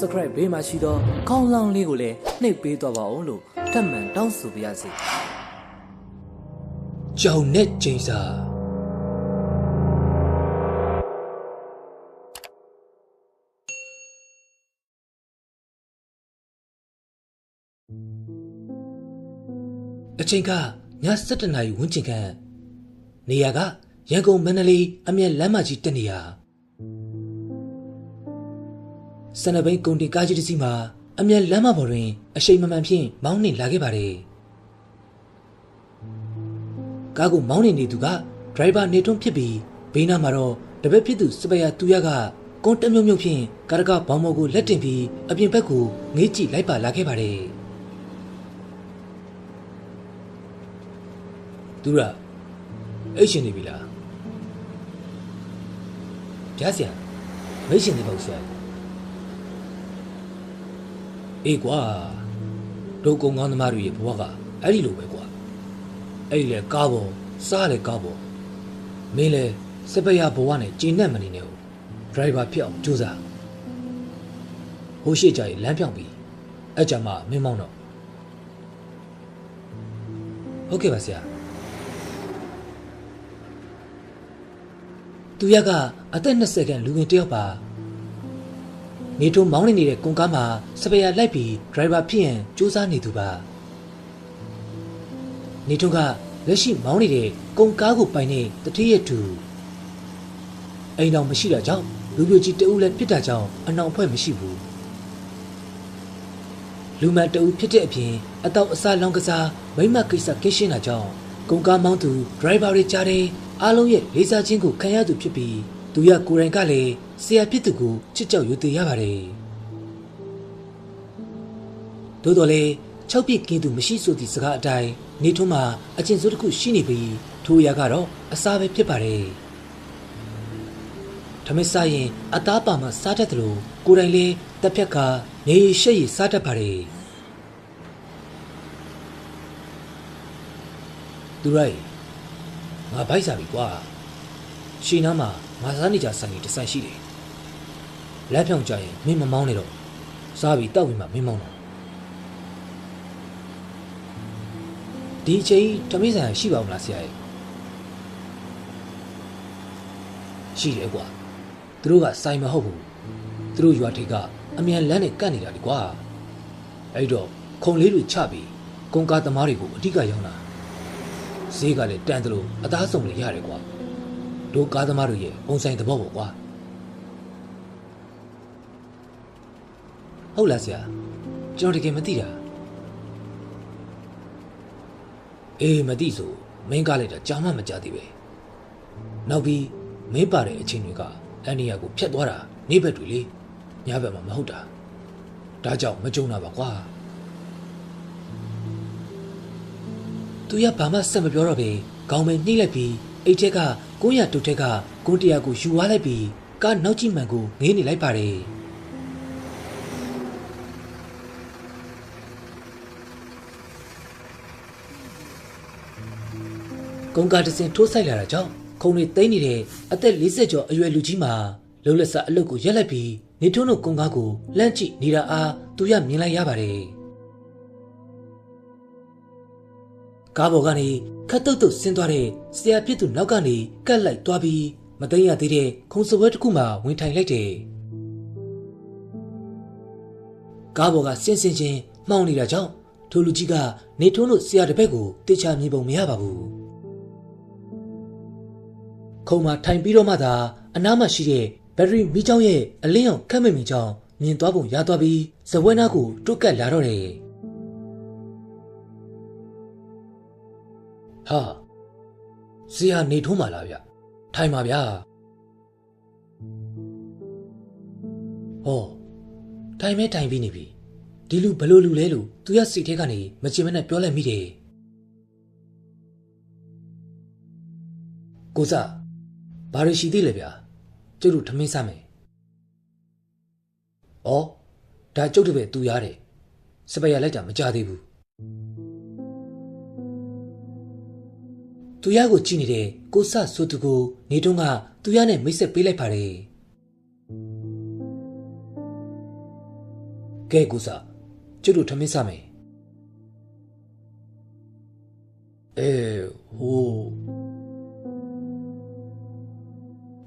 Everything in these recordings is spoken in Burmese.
subscribe ဘေးမှာရှိသောခေါင်းလောင်းလေးကိုလည်းနှိပ်ပေးသွားပါဦးလို့ထပ်မံတောင်းဆိုပါရစေကြောင်နဲ့ကျိန်စာအချိန်ကည7:00နာရီဝန်းကျင်ခန့်နေရာကရန်ကုန်မန္တလေးအမြဲလမ်းမကြီးတက်နေရ စနဘိန်ကုန်တင်ကားကြီးတစ်စီးမှာအမြဲလမ်းမပေါ်တွင်အရှိန်မမှန်ဖြင့်မောင်းနှင်လာခဲ့ပါတယ်ကားကိုမောင်းနှင်နေသူကဒရိုင်ဘာနေထွန်းဖြစ်ပြီးဘေးနားမှာတော့တပည့်ဖြစ်သူစပယ်ယာသူရကကွန်တမြုံမြုံဖြင့်ကာရကဘောင်မော်ကိုလက်တင်ပြီးအပြင်ဘက်ကိုငေးကြည့်လိုက်ပါလာခဲ့ပါတယ်သူရအိတ်ရှင်နေပြီလားပြားစရာမိတ်ရှင်နေပေါ့ဆရာ အေးကွာဒုက္ကုံကောင်းသမားတွေရဲ့ဘဝကအဲ့ဒီလိုပဲကွာအဲ့ဒီလေကားပေါ်စားလေကားပေါ်မင်းလေစပယ်ရဘဝနဲ့ကျဉ်နဲ့မနေနဲ့ဟုတ်ဒရိုင်ဘာဖြစ်အောင်ကြိုးစားဟိုရှိကြရင်လမ်းပြောင်းပြီးအဲ့ကြမှာမင်းမောင်းတော့ဟုတ်ကဲ့ပါဆရာသူရကအသက်20ခန့်လူငယ်တစ်ယောက်ပါ နေထုံမောင်းနေနေတဲ့ကွန်ကားမှာစပယ်ယာလိုက်ပြီးဒရိုင်ဘာဖြစ်ရန်စူးစမ်းနေသူပါနေထုံကလက်ရှိမောင်းနေတဲ့ကွန်ကားကိုပိုင်တဲ့တတိယသူအိမ်တော်မရှိတာကြောင့်လူပြိုကြီးတအုပ်လည်းဖြစ်တာကြောင့်အနောင်ဖွဲ့မရှိဘူးလူမန်တအုပ်ဖြစ်တဲ့အပြင်အတော့အစားလောင်းကစားမိမ့်မကိစ္စကင်းရှင်းတာကြောင့်ကွန်ကားမောင်းသူဒရိုင်ဘာတွေကြားတယ်အားလုံးရဲ့လေးစားခြင်းကိုခံရသူဖြစ်ပြီး သူရကိုယ်တိုင်ကလည်းဆရာဖြစ်သူကိုချစ်ကြောက်ယူသေးရပါတယ်သို့တော်လည်း၆ပြည့်ကင်းသူမရှိဆိုသည့်စကားအတိုင်းနေထွန်းမှာအကျင့်စိုးတစ်ခုရှိနေပြီးထိုအရာကတော့အစားပဲဖြစ်ပါတယ်ထမင်းစားရင်အသားပါမှစားတတ်တယ်လို့ကိုယ်တိုင်လည်းတက်ဖြတ်ကနေရရှက်ရစားတတ်ပါတယ်သူရိုက်ငါဘိုက်စားပြီကွာ ရှီနားမှာငါစားနေကြဆိုင်ကြီးတစ်ဆိုင်ရှိတယ်လက်ဖြောင်ကြရင်မင်းမမောင်းနဲ့တော့စားပြီးတောက်ပြီးမှမင်းမောင်းတော့ဒီအချိန်ထမင်းဆိုင်ရှိပါဦးမလားဆရာရဲ့ရှိတယ်ကွာသူတို့ကဆိုင်မဟုတ်ဘူးသူတို့ရွာထိပ်ကအမြန်လမ်းနဲ့ကတ်နေတာလေကွာအဲ့တော့ခုံလေးတွေချပြီးကုန်ကားသမားတွေကိုအဓိကရောင်းတာဈေးကလည်းတန်တယ်လို့အသားဆုံးလည်းရတယ်ကွာ တို့ကားသမားတို့ရဲ့ပုံဆိုင်သဘောပေါ့ကွာဟုတ်လားဆရာကျွန်တော်တကယ်မသိတာအေးမသိဆိုမင်းကားလိုက်တာကြာမှမကြသေးပဲနောက်ပြီးမင်းပါတဲ့အချိန်တွေကအန်နီယာကိုဖျက်သွားတာနေဘက်တွေလေညဘက်မှာမဟုတ်တာဒါကြောင့်မကြုံတာပါကွာသူရဘာမှဆက်မပြောတော့ပဲခေါင်းပဲနှိမ့်လိုက်ပြီး အိတ်ထက်က900တုတ်ထက်က900ကိုယူသွားလိုက်ပြီးကားနောက်ကြည့်မှန်ကိုငေးနေလိုက်ပါတယ်ကုန်းကားတစ်စင်ထိုးဆိုင်လာတာကြောင့်ခုံတွေသိမ့်နေတဲ့အသက်40ကျော်အရွယ်လူကြီးမှာလုံးလက်စားအလုတ်ကိုရက်လိုက်ပြီးနေထုံးတို့ကုန်းကားကိုလှမ်းကြည့်နေတာအားသူရမြင်လိုက်ရပါတယ်ကားပေါ်ကနေ ခတ်တုတ်တုတ်ဆင်းသွားတဲ့ဆရာဖြစ်သူနောက်ကနေကတ်လိုက်သွားပြီးမသိမ်းရသေးတဲ့ခုံစပွဲတစ်ခုမှဝင်ထိုင်လိုက်တယ်။ကားပေါ်ကဆင်းဆင်းချင်းမှောင်နေတာကြောင့်ထိုလူကြီးကနေထုံးလို့ဆရာတစ်ဘက်ကိုတေချာမြင်ပုံမရပါဘူး။ခုံမှာထိုင်ပြီးတော့မှသာအနားမှာရှိတဲ့ဘက်ထရီမီးချောင်းရဲ့အလင်းအောင်ခက်မိတ်မိချောင်းမြင်သွားပုံရသွားပြီးဇပွဲနားကိုတွတ်ကတ်လာတော့တယ်။ ဟာဇီယာနေထုံးပါလားဗျထိုင်ပါဗျာဟောထိုင်မဲထိုင်ပြီးနေပြီဒီလူဘလို့လူလဲလို့သူရစိတ်ထဲကနေမချင်မနဲ့ပြောလိုက်မိတယ်ကိုစားဘာရရှိသေးလဲဗျာကျုပ်တို့ထမင်းစားမယ်ဩဒါကျုပ်တို့ပဲသူရတယ်စပယ်ရလိုက်တာမကြသေးဘူး သူရကိုကြည့်နေတဲ့ကိုဆဆိုသူကိုနေတုန်းကသူရနဲ့မိတ်ဆက်ပေးလိုက်ပါတယ်ကဲကိုစားကျွတ်တို့ထမင်းစားမယ်အဲဟို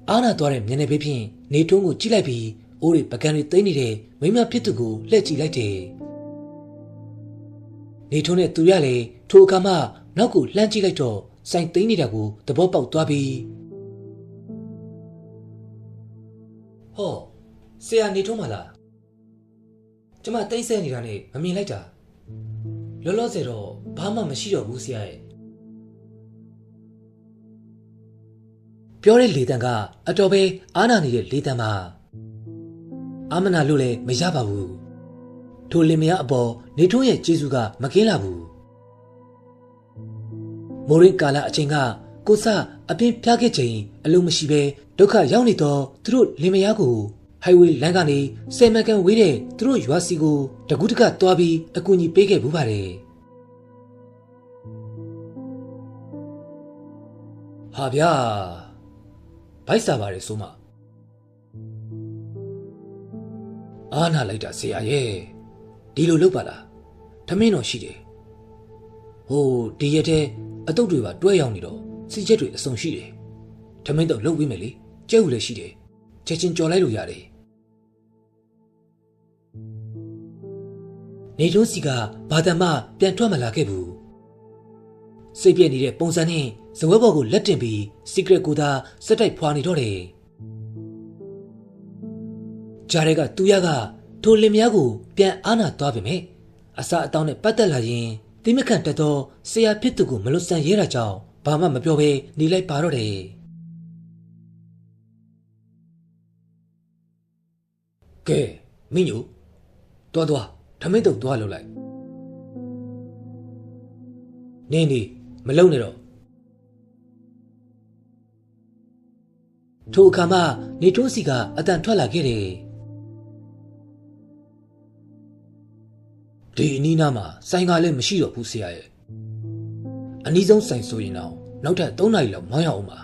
အာနာသွားတဲ့မျက်နှာပေးဖြင့်နေထုံးကိုကြည့်လိုက်ပြီးအိုးတွေပကံတွေသိမ့်နေတဲ့မိမဖြစ်သူကိုလှည့်ကြည့်လိုက်တယ်နေထုံးနဲ့သူရလေထိုအခါမှနောက်ကိုလှမ်းကြည့်လိုက်တော့ စိုင်သိမ့်နေတာကိုသဘောပေါက်သွားပြီးဟောဆရာနေထုံးမလားကျမတိတ်ဆဲနေတာနဲ့မမြင်လိုက်တာလောလောဆယ်တော့ဘာမှမရှိတော့ဘူးဆရာရဲ့ပြောတဲ့လေတံကအတော်ပဲအာနာနေတဲ့လေတံပါအာမနာလို့လည်းမရပါဘူးထိုလင်မယားအပေါ်နေထွန်းရဲ့ကျေးဇူးကမကင်းလာဘူး မိုးရင်းကာလအချိန်ကကိုစအပြင်းပြခဲ့ချိန်အလုံးမရှိပဲဒုက္ခရောက်နေတော့သူတို့လင်မယားကိုဟိုင်ဝေးလမ်းကနေဆယ်မကန်ဝေးတဲ့သူတို့ရွာစီကိုတကူးတကသွားပြီးအကူအညီပေးခဲ့ဘူးပါတယ်ဟာဗျာဗိုက်စားပါတယ်ဆိုမှအာနာလိုက်တာဆရာရဲ့ဒီလိုလုပ်ပါလားထမင်းတော်ရှိတယ်ဟိုဒီရက်တဲ့ အတုပ်တွေပါတွဲရောက်နေတော့စီချက်တွေအစုံရှိတယ်ထမင်းတော့လုပ်ပြီးမယ်လေကျဲဦးလည်းရှိတယ်ချက်ချင်းကြော်လိုက်လို့ရတယ်နေတွန်းစီကဘာတမပြန်ထွက်မလာခဲ့ဘူးစိတ်ပြည့်နေတဲ့ပုံစံနဲ့ဇဝဲဘော်ကိုလက်တင်ပြီး secret ကိုသာစက်တိုက်ဖွာနေတော့တယ်ဂျာရဲကသူရကထိုလင်မယားကိုပြန်အာနာသွားပြီမယ်အစာအတောင်းနဲ့ပတ်သက်လာရင် တိမခန့်တက်တော့ဆရာဖြစ်သူကိုမလွတ်ဆန်ရဲတာကြောင့်ဘာမှမပြောဘဲနေလိုက်ပါတော့တယ်ကဲမင်းညိုတွားတွားထမင်းတုပ်တွားလို့လိုက်နေနေမလုံနဲ့တော့ထိုအခါမှနေထိုးစီကအတန်ထွက်လာခဲ့တယ် ဒီအနီးနားမှာဆိုင်ကလည်းမရှိတော့ဘူးဆရာရဲ့အနီးဆုံးဆိုင်ဆိုရင်တော့နောက်ထပ်3နာရီလောက်မောင်းရအောင်ပါ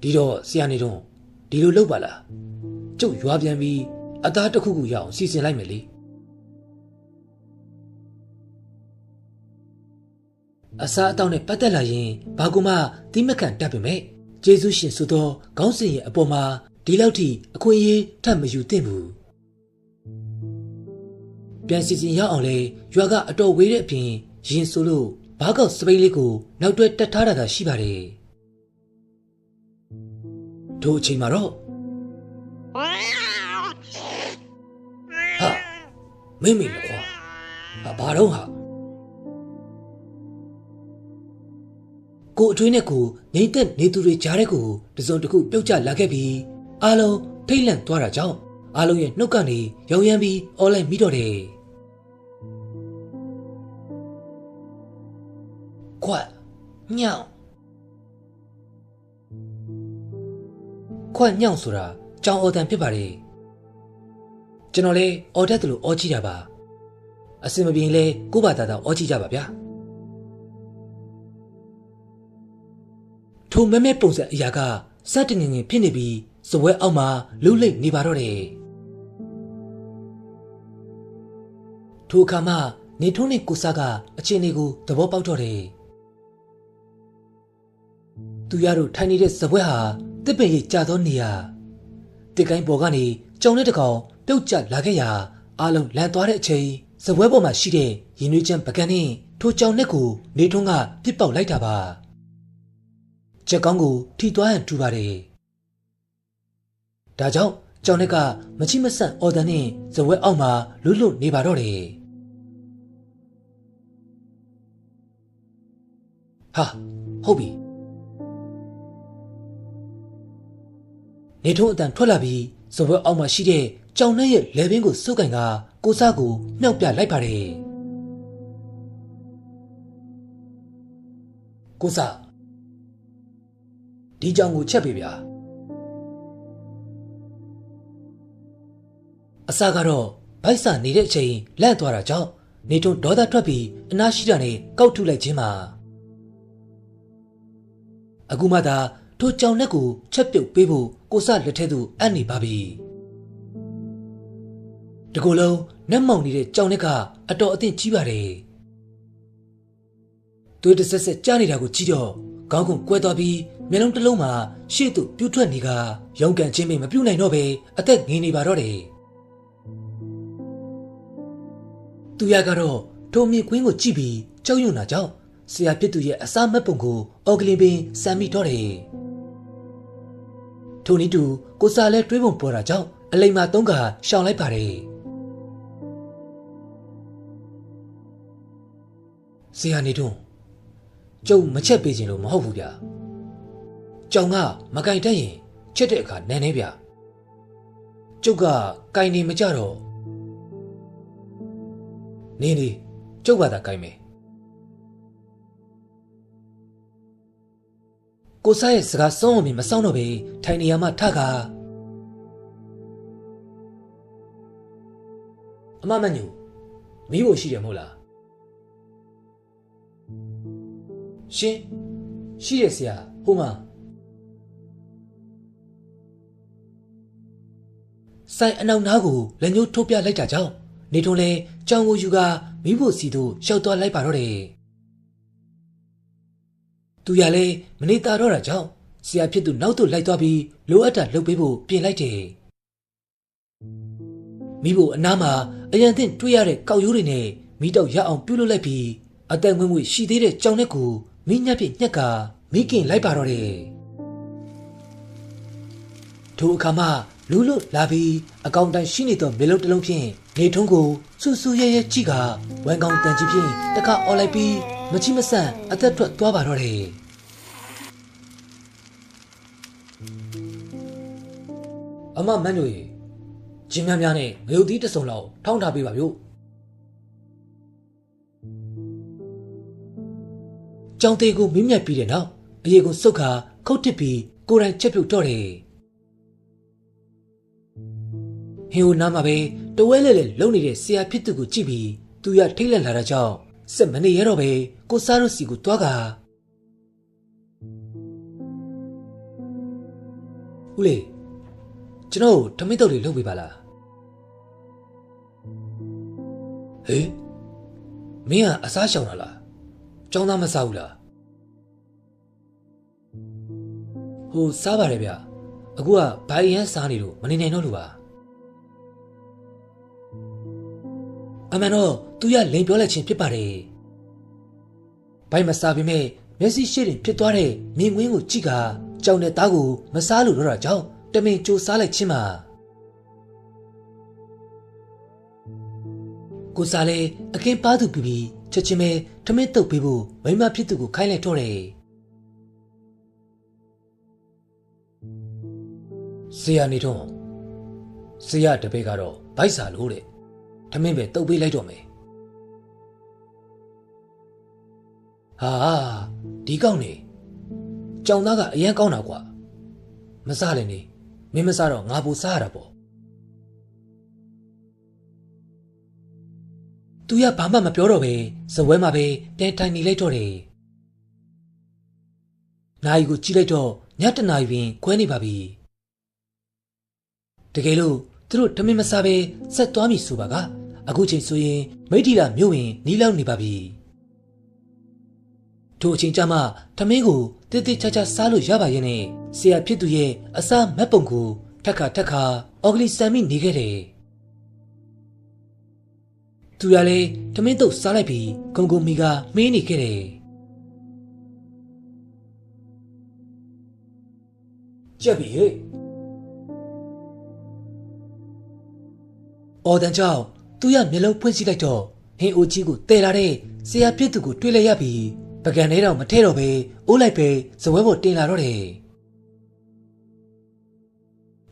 ဒီတော့ဆရာနေတော့ဒီလိုလုပ်ပါလားကျုပ်ရွာပြန်ပြီးအသားတစ်ခုခုရအောင်စီစဉ်လိုက်မယ်လေအစားအသောက်နဲ့ပတ်သက်လာရင်ဘာကူမှတိမခံတတ်ပေမဲ့ကျေးဇူးရှင်ဆိုသောခေါင်းစဉ်ရဲ့အပေါ်မှာဒီလောက်ထိအခွင့်အရေးထပ်မယူသင့်ဘူး ပြန်စီစဉ်ရအောင်လေရွာကအတော်ဝေးတဲ့အပြင်ရင်ဆိုလို့ဘားကောက်စပိန်လေးကိုနောက်တွဲတက်ထားတာသာရှိပါတယ်ထိုအချိန်မှာတော့ဟာမင်းမင်းကွာဟာဘာတော့ဟာကိုအထွေးနဲ့ကိုငိမ့်သက်နေသူတွေကြားတဲ့ကိုတစုံတစ်ခုပြုတ်ကျလာခဲ့ပြီးအားလုံးထိတ်လန့်သွားတာကြောင့်အားလုံးရဲ့နှုတ်ကနေရောင်ရမ်းပြီးអော်လိုက်မိတော့တယ် ညောင်ခွတ်ညောင်ဆိုတာကြောင်အော်တန်ဖြစ်ပါတယ်ကျွန်တော်လည်းအော်တတ်တယ်လို့အော်ကြည့်တာပါအစင်မပြေရင်လည်းကိုယ့်ဘာသာသာအော်ကြည့်ကြပါဗျာထိုမဲမဲပုံစံအရာကစတငငင်ဖြစ်နေပြီးစပွဲအောက်မှာလှုပ်လိမ့်နေပါတော့တယ်ထိုအခါမှနေထုံးနဲ့ကိုစားကအချင်းလေးကိုသဘောပေါက်တော့တယ် သူရတို့ထိုင်နေတဲ့စပွဲဟာတစ်ပင်ရိပ်ကျသောနေရာတစ်ကိုင်းပေါ်ကနေကြောင်တဲ့တကောင်ပြုတ်ကျလာခဲ့ရာအားလုံးလန်သွားတဲ့အချိန်စပွဲပေါ်မှာရှိတဲ့ရင်နွေးချမ်းပကံနဲ့ထိုကြောင်နဲ့ကိုနေထုံးကပြစ်ပေါက်လိုက်တာပါချက်ကောင်းကိုထိသွားဟန်တူပါတယ်။ဒါကြောင့်ကြောင်နက်ကမချိမဆန့်အော်ဒန်နဲ့ဇဝဲအောက်မှာလွတ်လွတ်နေပါတော့တယ်။ဟာဟုတ်ပြီ။ နေထုံးအတန်ထွက်လာပြီးဇဝဲအောက်မှာရှိတဲ့ကြောင်နဲ့ရဲ့လေပင်ကိုစုပ်ကင်ကကိုစားကိုနှောက်ပြလိုက်ပါတယ်။ကိုစားဒီကြောင်ကိုချက်ပေးဗျာအစကတော့ဗိုက်စာနေတဲ့အချိန်လန့်သွားတာကြောင့်နေထုံဒေါသထွက်ပြီးအနာရှိတာနဲ့ကောက်ထုလိုက်ခြင်းပါအခုမှသာထိုကြောင်နဲ့ကိုချက်ပြုတ်ပေးဖို့ ကိုစလက်ထဲသို့အပ်နေပါပြီတတကူလုံးနက်မောင်နေတဲ့ကြောင်နဲ့ကအတော်အသင့်ကြီးပါတယ်သွေးတစ်ဆက်ဆက်ကြားနေတာကိုကြည့်တော့ခေါင်းကုန်းကွဲသွားပြီးမျက်လုံးတစ်လုံးမှာရှေ့သို့ပြူးထွက်နေကရုံကန်ချင်းမမပြူးနိုင်တော့ပဲအသက်ငင်နေပါတော့တယ်သူရကတော့ထိုမြင့်ကွင်းကိုကြည့်ပြီးကြောက်ရွံ့တာကြောင့်ဆရာပြစ်သူရဲ့အစာမက်ပုံကိုအော်ကလင်ပင်စမ်းမိတော့တယ် ထိုနည်းတူကိုစာလဲတွေးပုံပေါ်တာကြောင့်အလိမ္မာသုံးကရှောင်လိုက်ပါတယ်ဆရာနေတော့ကျုံမချက်ပေးခြင်းလို့မဟုတ်ဘူးဗျာကြောင်ကမကင်တက်ရင်ချက်တဲ့အခါနန်းနေဗျာကျုပ်ကကင်နေမကြတော့နေနေကျုပ်ကသာကင်မယ် ကိုစားရဲ့စကားဆုံးအောင်မဆောင်တော့ပဲထိုင်နေရမှထကားအမမညူမီးဖို့ရှိတယ်မဟုတ်လားရှင်ရှိရဆရာဟိုမှာဆိုင်အနောက်နားကိုလက်ညှိုးထိုးပြလိုက်တာကြောင့်နေထုံးလဲကြောင်ကိုယူကမိဖို့စီတို့ရှောက်သွားလိုက်ပါတော့တယ် သူရလဲမနေတာတော့တာကြောင့်ဆရာဖြစ်သူနောက်သို့လိုက်သွားပြီးလိုအပ်တာလုပ်ပေးဖို့ပြင်လိုက်တယ်မိဖို့အနားမှာအရန်သင့်တွေ့ရတဲ့ကောက်ရိုးတွေနဲ့မိတော့ရအောင်ပြုတ်လုပ်လိုက်ပြီးအသက်ငွေ့ငွေ့ရှိသေးတဲ့ကြောင်နဲ့ကိုမိညက်ပြညက်ကမိခင်လိုက်ပါတော့တယ်ထိုအခါမှလူလွတ်လာပြီးအကောင့်တန်ရှိနေသောမေလုံးတစ်လုံးဖြင့်နေထုံးကိုဆူဆူရဲရဲကြည့်ကဝမ်ကောင်တန်ကြီးဖြင့်တခါអော်လိုက်ပြီး မချိမဆန့်အသက်ထွက်သွားပါတော့တယ်အမမန်းတို့ရေဂျင်းများများနဲ့ငရုတ်သီးတစ်စုံလောက်ထောင်းထားပေးပါဗျို့ကြောင်သေးကိုမင်းမြတ်ပြီးတဲ့နောက်အရေကိုစုတ်ခါခုတ်တစ်ပြီးကိုယ်တိုင်ချက်ပြုတ်တော့တယ်ဟင်ဟိုနားမှာပဲတဝဲလဲလဲလုံနေတဲ့ဆရာဖြစ်သူကိုကြည့်ပြီးသူရထိတ်လန့်လာတာကြောင့် စက်မနေရတော့ပဲကိုစားတို့စီကိုတွားကဦးလေးကျွန်တော်ဓမိတ်တော့လေးလုပ်ပေးပါလားဟေးမင်းကအစားရှောင်တာလားကျောင်းသားမစားဘူးလားဟိုစားပါတယ်ဗျအခုကဘိုင်ရန်စားနေလို့မနေနိုင်တော့လို့ပါ အမှန်တော့သူရလိန်ပြောလိုက်ခြင်းဖြစ်ပါတယ်ဘိုင်မစားပေမဲ့မျက်စိရှိတင်ဖြစ်သွားတဲ့မြင်ကွင်းကိုကြည့်ကကြောင်တဲ့သားကိုမစားလို့တော့တာကြောင့်တမင်ကြိုးစားလိုက်ခြင်းပါကိုစားလေအကင်းပါသူပြီးပြီးချက်ချင်းပဲထမင်းတုပ်ပေးဖို့မိမဖြစ်သူကိုခိုင်းလိုက်တော့တယ်ဆရာနေတော့ဆရာတပည့်ကတော့ဗိုက်စာလို့တဲ့ ထမင်းပဲတုပ်ပေးလိုက်တော့မယ်ဟာဒီကောက်နေကြောင်သားကအရန်ကောင်းတာကွာမစားလည်းနေမင်းမစားတော့ငါပူစားရတာပေါ့သူရဘာမှမပြောတော့ပဲဇပွဲမှာပဲတဲထိုင်နေလိုက်တော့တယ်နိုင်ကိုကြည့်လိုက်တော့ညတနာရီပင်ခွဲနေပါပြီတကယ်လို့သူတို့ဓမင်းမစားပဲဆက်သွားပြီဆိုပါက အခုချိန်ဆိုရင်မိထီလာမြို့ဝင်နီးလောက်နေပါပြီထိုအချိန်ကျမှထမင်းကိုတိတိကျကျစားလို့ရပါရဲ့နဲ့ဆရာဖြစ်သူရဲ့အစာမက်ပုံကိုထက်ခါထက်ခါအော်ဂလီဆန်မိနေခဲ့တယ်သူရလေထမင်းတုပ်စားလိုက်ပြီးဂုံဂုံမီကမင်းနေခဲ့တယ်ကြက်ပြီဟဲ့အော်တန်ကြောင့် သူရမျက်လုံးဖွင့်ကြည့်လိုက်တော့ဟင်းအိုကြီးကိုတဲလာတဲ့ဆရာဖြစ်သူကိုတွေ့လိုက်ရပြီးပကံထဲတော့မထဲတော့ပဲအိုးလိုက်ပဲဇပွဲပေါ်တင်လာတော့တယ်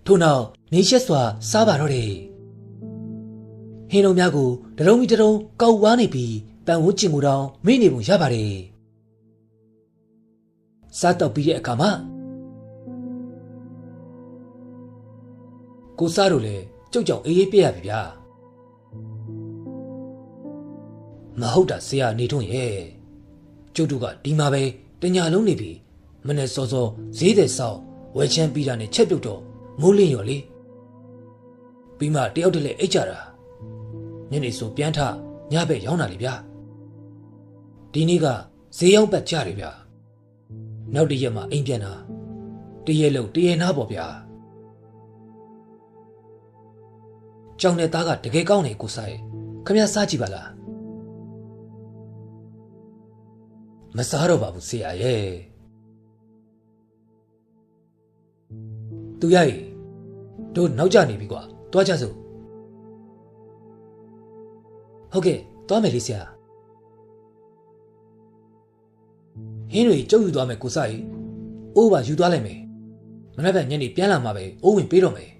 ထို့နောက်နေရက်စွာစားပါတော့တယ်ဟင်းလုံးများကိုတရုံမီတရုံကောက်ဝါးနေပြီးပန်ဝန်းကျင်မှုတောင်မိနေပုံရပါတယ်စားတော့ပြီးတဲ့အခါမှာကိုစားတို့လည်းကြောက်ကြောက်အေးအေးပြရပြီဗျာ မဟုတ်တာဆရာနေထွန်းရဲ့ကျုပ်တို့ကဒီမှာပဲတညာလုံးနေပြီမနဲ့စောစောဈေးတဲ့ဆောက်ဝယ်ချမ်းပြီးတာနဲ့ချက်ပြုတ်တော့မိုးလင်းရော်လေပြီးမှတယောက်တည်းလဲအိတ်ကြတာညနေဆိုပြန်ထညဘက်ရောက်လာလေဗျာဒီနေ့ကဈေးရောက်ပတ်ကြတယ်ဗျာနောက်တစ်ရက်မှအိမ်ပြန်တာတရက်လုံးတရက်နာပေါ့ဗျာကြောင်တဲ့သားကတကယ်ကောင်းတယ်ကိုစားရဲ့ခမရစားကြည့်ပါလား မစားတော့ပါဘူးဆရာရဲ့သူရည်တို့နောက်ကျနေပြီကွာတွားကြစို့ဟုတ်ကဲ့တွားမယ်လေးဆရာဟင်းတွေကျုပ်ယူသွားမယ်ကိုစားရဲ့အိုးပါယူသွားလိုက်မယ်မနေ့ကညနေပြန်လာမှာပဲအိုးဝင်ပေးတော့မယ်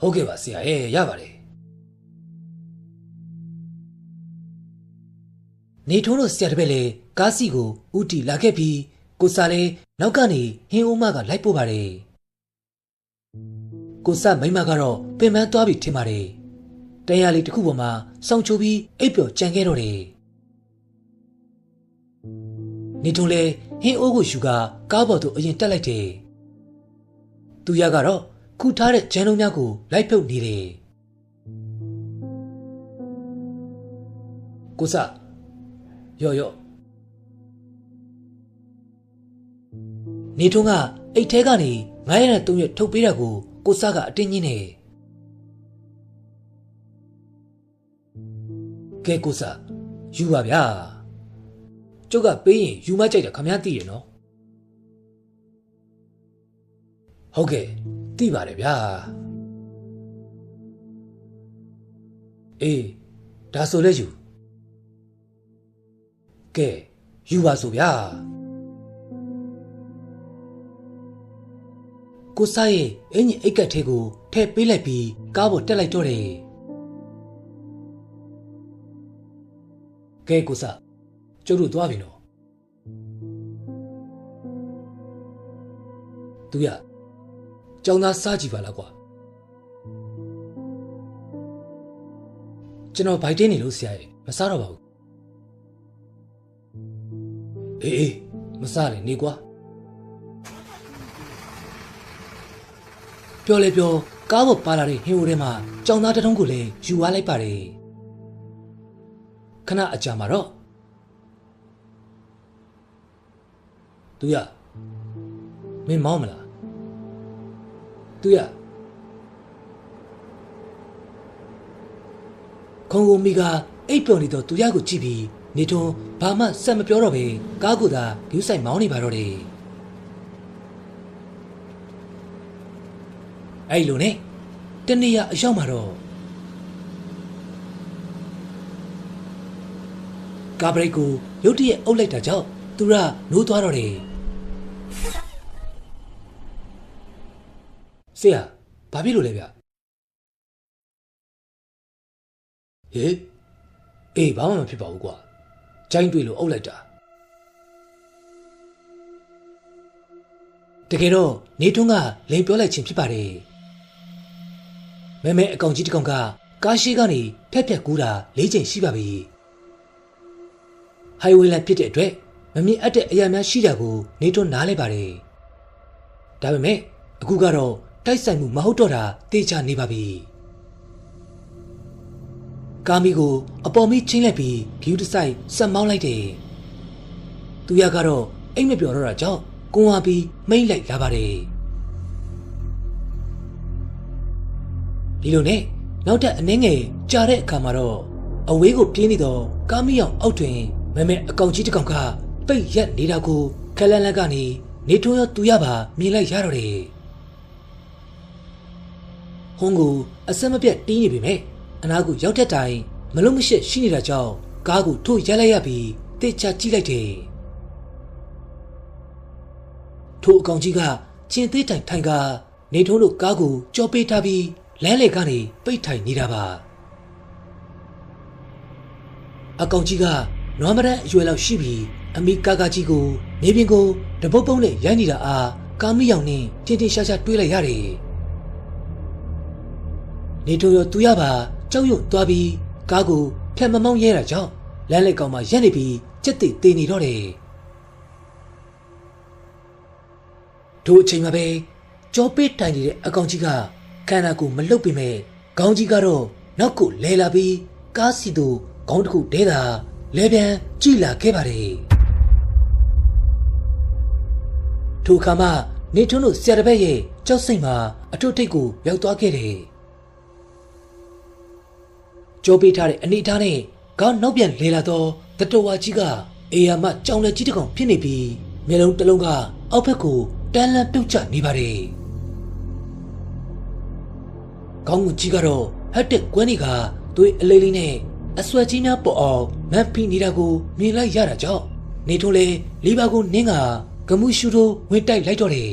ဟုတ်ကဲ့ပါဆရာရဲ့ရပါတယ် နေထုံးတို့ဆရာတပည့်လေကားစီကိုဥတီလာခဲ့ပြီးကိုစားလေနောက်ကနေဟင်းအိုးမကလိုက်ပို့ပါတယ်ကိုစားမိမကတော့ပင်ပန်းသွားပြီထင်ပါတယ်တရားလေးတစ်ခုပေါ်မှာစောင့်ချိုးပြီးအိပ်ပျော်ကြံခဲ့တော့တယ်နေထုံးလေဟင်းအိုးကိုယူကာကားပေါ်သို့အရင်တက်လိုက်တယ်သူရကတော့ခုထားတဲ့ဂျန်လုံးများကိုလိုက်ဖြုတ်နေတယ်ကိုစား ရော့ရော့နေထုံးကအိတ်ထဲကနေ9ရက်နဲ့3ရက်ထုတ်ပေးတာကိုကိုစားကအတင်းကြီးနေကဲကိုစားယူပါဗျာကျုပ်ကပေးရင်ယူမကြိုက်တာခမည်းသိရနော်ဟုတ်ကဲ့သိပါတယ်ဗျာအေးဒါဆိုလဲယူ ကဲယူပါဆိုဗျာကိုစားရဲ့အင်ကြီးအိတ်ကတ်ထဲကိုထည့်ပေးလိုက်ပြီးကားပေါ်တက်လိုက်တော့တယ်ကဲကိုစားကျုပ်တို့သွားပြီနော်သူရကြောင်သားစားကြည့်ပါလားကွာကျွန်တော်ဘိုက်တင်းနေလို့ဆရာရဲ့မစားတော့ပါဘူး အေးအေးမစားနဲ့နေကွာပြောလေပြောကားပေါ်ပါလာတဲ့ဟင်းအိုထဲမှာကြောင်သားတစ်ထုံးကိုလည်းယူသွားလိုက်ပါတယ်ခဏအကြာမှာတော့သူရမင်းမောင်းမလားသူရခုံကိုမီကအိပ်ပျော်နေတော့သူရကိုကြည့်ပြီး နေထွန်းဘာမှဆက်မပြောတော့ပဲကားကိုသာယူဆိုင်မောင်းနေပါတော့တယ်အဲ့လိုနဲ့တနေ့ရအရောက်မှာတော့ကားဘရိတ်ကိုရုတ်တရက်အုပ်လိုက်တာကြောင့်သူရနိုးသွားတော့တယ်ဆရာဘာဖြစ်လို့လဲဗျဟေးအေးဘာမှမဖြစ်ပါဘူးကွာ ကျိုင်းတွေ့လို့အုပ်လိုက်တာတကယ်တော့နေထွန်းကလိန်ပြောလိုက်ခြင်းဖြစ်ပါတယ်မဲမဲအကောင်ကြီးတစ်ကောင်ကကားရှိကနေဖက်ဖက်ကူးတာ၄ချိန်ရှိပါပြီဟိုင်ဝေးလမ်းဖြစ်တဲ့အတွက်မမြင်အပ်တဲ့အရာများရှိတာကိုနေထွန်းနားလဲပါတယ်ဒါပေမဲ့အခုကတော့တိုက်ဆိုင်မှုမဟုတ်တော့တာတေချာနေပါပြီ ကာမီကိုအပေါ်မီချင်းလိုက်ပြီးဂယူးတဆိုင်ဆက်မောင်းလိုက်တယ်သူရကတော့အိမ်မပြောတော့တာကြောင့်ကွန်ဟာပြီးမိမ့်လိုက်လာပါတယ်ဒီလိုနဲ့နောက်ထပ်အနှင်းငယ်ကြာတဲ့အခါမှာတော့အဝေးကိုပြေးနေတော့ကာမီအောင်အောက်တွင်မမဲအကောင်ကြီးတစ်ကောင်ကပိတ်ရက်နေတာကိုခက်လန်းလန်းကနေနေထွန်းရသူရပါမြင်လိုက်ရတော့တယ်ဟွန်းကိုအဆက်မပြတ်တီးနေပြီမဲ့ အနာကိုရောက်တဲ့တိုင်မလုံးမရှက်ရှိနေတာကြောင့်ကားကိုထိုးရက်လိုက်ရပြီးတေချာကြည့်လိုက်တယ်ထိုအကောင်ကြီးကကျင်သေးတိုင်ထိုင်ကနေထုံးတို့ကားကိုကြောပေးထားပြီးလမ်းလေကနေပိတ်ထိုင်နေတာပါအကောင်ကြီးကနွမ်းမရန်အရွယ်လောက်ရှိပြီးအမိကာကာကြီးကိုနေပြင်ကိုတပုတ်ပုတ်နဲ့ရိုက်နေတာအားကာမီယောင်နဲ့တင်းတင်းရှားရှားတွေးလိုက်ရတယ် နေတို့ရသူရပါကြောက်ရွံ့သွားပြီးကားကိုဖြတ်မမောင်းရဲတာကြောင့်လမ်းလက်ကောင်မှာရက်နေပြီးကြက်တိတ်သေးနေတော့တယ်တို့အချိန်မှာပဲကြောပေးတိုင်နေတဲ့အကောင်ကြီးကခန္ဓာကိုယ်မလှုပ်ပေမဲ့ခေါင်းကြီးကတော့နောက်ကိုလဲလာပြီးကားစီသူခေါင်းတစ်ခုတဲတာလဲပြန်ကြည်လာခဲ့ပါတယ်ထိုအခါမှနေထွန်းတို့ဆရာတစ်ပည့်ရဲ့ကြောက်စိတ်မှာအထွတ်ထိပ်ကိုရောက်သွားခဲ့တယ် ကြောပေးထားတဲ့အနေအထားနဲ့ခေါင်းနောက်ပြန်လဲလာတော့တတော်ဝါကြီးကအေယာမကြောင်လက်ကြီးတစ်ကောင်ဖြစ်နေပြီးမျက်လုံးတစ်လုံးကအောက်ဘက်ကိုတန်းလန်းပြုတ်ကျနေပါတယ်ခေါင်းကြီးကတော့ဟတ်တက်ကွန်းနေကသွေးအလေးလေးနဲ့အဆွဲကြီးများပေါ်အောင်မန်ဖီနေတာကိုမြင်လိုက်ရတာကြောင့်နေထုံးလေလီဘာကိုနင်းကဂမှုရှူတို့ဝင်တိုက်လိုက်တော့တယ်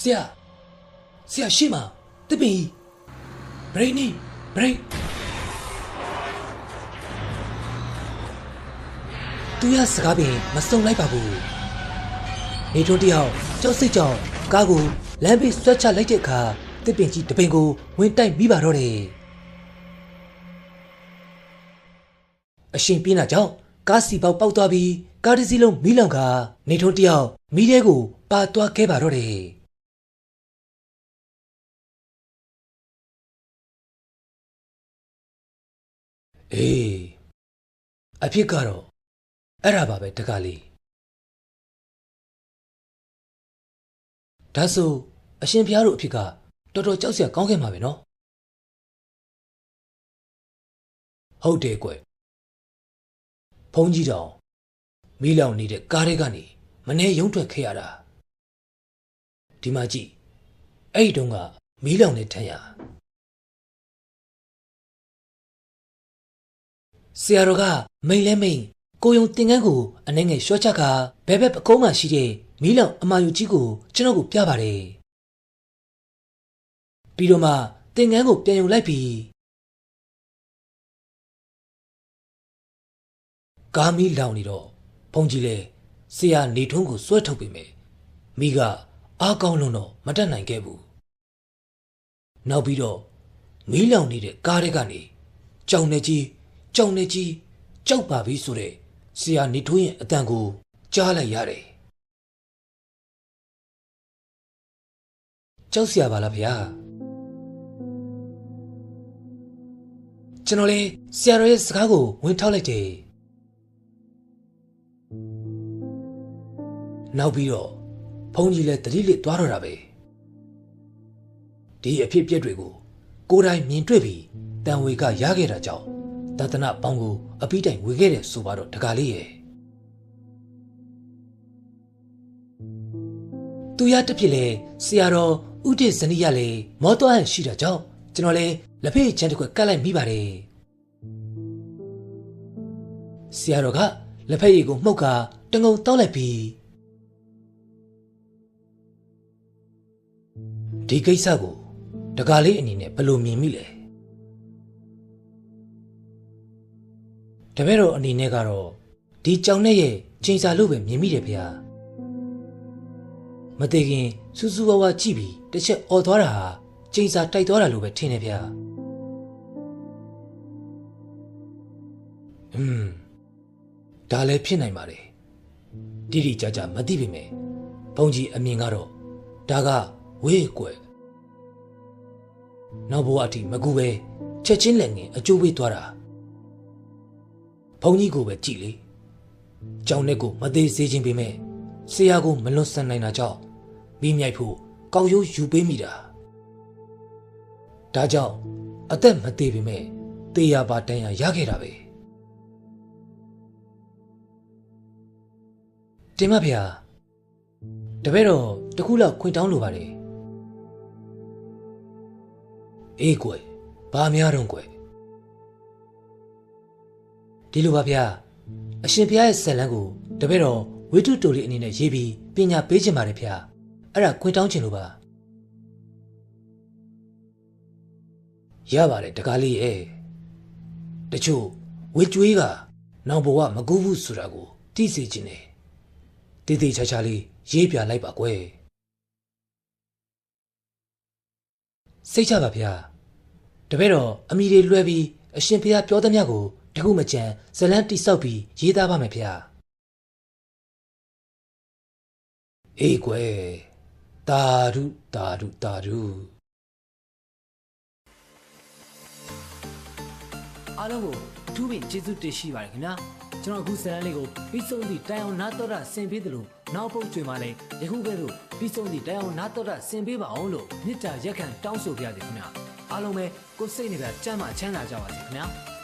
ဆရာ ဆရာရှိမတပီဘရိနီဘရိသူရစကားပင်မစုံလိုက်ပါဘူးနေထုံးတယောက်ကြောက်စိတ်ကြောင့်ကားကိုလမ်းဘေးဆွဲချလိုက်တဲ့အခါတစ်ပင်ကြီးတပင်ကိုဝင်တိုက်မိပါတော့တယ်အရှင်ပြင်းတာကြောင့်ကားစီပေါက်ပေါက်သွားပြီးကားတစ်စီးလုံးမီးလောင်ကနေထုံးတယောက်မီးထဲကိုပါသွားခဲ့ပါတော့တယ် အေးအဖြစ်ကတော့အဲ့ဒါပါပဲတကလေးဒါဆိုအရှင်ဖျားတို့အဖြစ်ကတော်တော်ကြောက်စရာကောင်းခဲ့မှာပဲနော်ဟုတ်တယ်ကွဖုန်းကြီးတောင်မီးလောင်နေတဲ့ကားတွေကနေမနေရုံထွက်ခဲ့ရတာဒီမှာကြည့်အဲ့ဒီတုန်းကမီးလောင်နေထန်ရ ဆရာတော်ကမိန်လဲမိန်ကိုယုံတင်ကန်းကိုအနှဲငယ်ရှော့ချကဘဲဘက်ပကုံးမှရှိတဲ့မီးလောင်အမာယူကြီးကိုကျွန်တော်ကိုပြပါတယ်ပြီးတော့မှတင်ကန်းကိုပြန်ယူလိုက်ပြီးကားမီးလောင်နေတော့ဘုံကြီးလဲဆရာနေထွန်းကိုစွဲထုတ်ပေမယ်မိကအားကောင်းလုံးတော့မတက်နိုင်ခဲ့ဘူးနောက်ပြီးတော့မီးလောင်နေတဲ့ကားတွေကနေကြောင်နေကြီး ကြောင်နေကြီးကြောက်ပါပြီဆိုတဲ့ဆရာနေထွန်းရဲ့အတန်ကိုကြားလိုက်ရတယ်ကြောက်စရာပါလားဗျာကျွန်တော်လည်းဆရာတော်ရဲ့စကားကိုဝင်ထောက်လိုက်တယ်နောက်ပြီးတော့ဘုန်းကြီးလည်းတတိလစ်သွားတော့တာပဲဒီအဖြစ်အပျက်တွေကိုကိုယ်တိုင်မြင်တွေ့ပြီးတန်ဝေကရခဲ့တာကြောင့် တသနာပေါင်းကိုအပိတိုင်ဝေခဲ့တယ်ဆိုပါတော့တကားလေးရဲ့သူရတစ်ဖြစ်လေဆရာတော်ဥဒိဇနီရလေမောတော်ဟန်ရှိတာကြောင့်ကျွန်တော်လည်းလက်ဖေးချမ်းတစ်ခွက်ကတ်လိုက်မိပါတယ်ဆရာတော်ကလက်ဖက်ရည်ကိုမှုတ်ကာတငုံတောက်လိုက်ပြီးဒီကိစ္စကိုတကားလေးအနေနဲ့ဘယ်လိုမြင်မိလဲ တပည့်တော်အနေနဲ့ကတော့ဒီကြောင်နဲ့ရဲ့ချိန်စာလို့ပဲမြင်မိတယ်ဗျာမသေးခင်စူးစူးဝါးဝါကြည့်ပြီးတစ်ချက်អော်သွားတာဟာချိန်စာတိုက်သွားတာလို့ပဲထင်တယ်ဗျာอืมဒါလည်းဖြစ်နိုင်ပါတယ်တိတိကျကျမသိပေမဲ့ဘုံကြီးအမြင်ကတော့ဒါကဝေးကွယ်နောက်ဘဝအထိမကူပဲချက်ချင်းလက်ငင်အကျိုးပေးသွားတာ ဘုံကြီးကိုပဲကြည်လေကြောင်နဲ့ကိုမသေးစေခြင်းပေမဲ့ဆရာကိုမလွတ်ဆန်နိုင်တာကြောင့်မိမြိုက်ဖို့ကောက်ရိုးယူပေးမိတာဒါကြောင့်အသက်မသေးပေမဲ့တေးရပါတန်ရရခဲ့တာပဲတင်မဖေဟာတပည့်တော်တခုလောက်ခွင့်တောင်းလိုပါတယ်အေးကွယ်ဘာများတော့ကွယ် ဒီလိုပါဗျာအရှင်ဘုရားရဲ့ဇက်လန်းကိုတပည့်တော်ဝိတုတိုလေးအနေနဲ့ရေးပြီးပညာပေးခြင်းပါတယ်ဗျာအဲ့ဒါခွင့်တောင်းခြင်းလို့ပါရပါတယ်တကားလေးရဲ့တချို့ဝေကျွေးကနောင်ဘဝမကူးဘူးဆိုတာကိုသိစေခြင်းနဲ့တည်တည်ချာချာလေးရေးပြလိုက်ပါကွယ်စိတ်ချပါဗျာတပည့်တော်အမိတွေလွှဲပြီးအရှင်ဘုရားပြောသမျှကို တခုမကြံဇလန်းတိဆောက်ပြီးရေးသားပါမယ်ဗျာအေးကွယ်တာဓုတာဓုတာဓုအားလုံးကိုအထူးပင်ကျေးဇူးတင်ရှိပါတယ်ခင်ဗျာကျွန်တော်အခုဇာတ်လမ်းလေးကိုပြီးဆုံးသည့်တိုင်အောင်နာတော်တာဆင်ပေးသလိုနောက်ပုတ်ကျွေမှာလည်းယခုကဲ့သို့ပြီးဆုံးသည့်တိုင်အောင်နာတော်တာဆင်ပေးပါအောင်လို့မြစ်တာရက်ခံတောင်းဆိုပြရစီခင်ဗျာအားလုံးပဲကိုယ်စိတ်နှပြချမ်းသာချမ်းသာကြပါစေခင်ဗျာ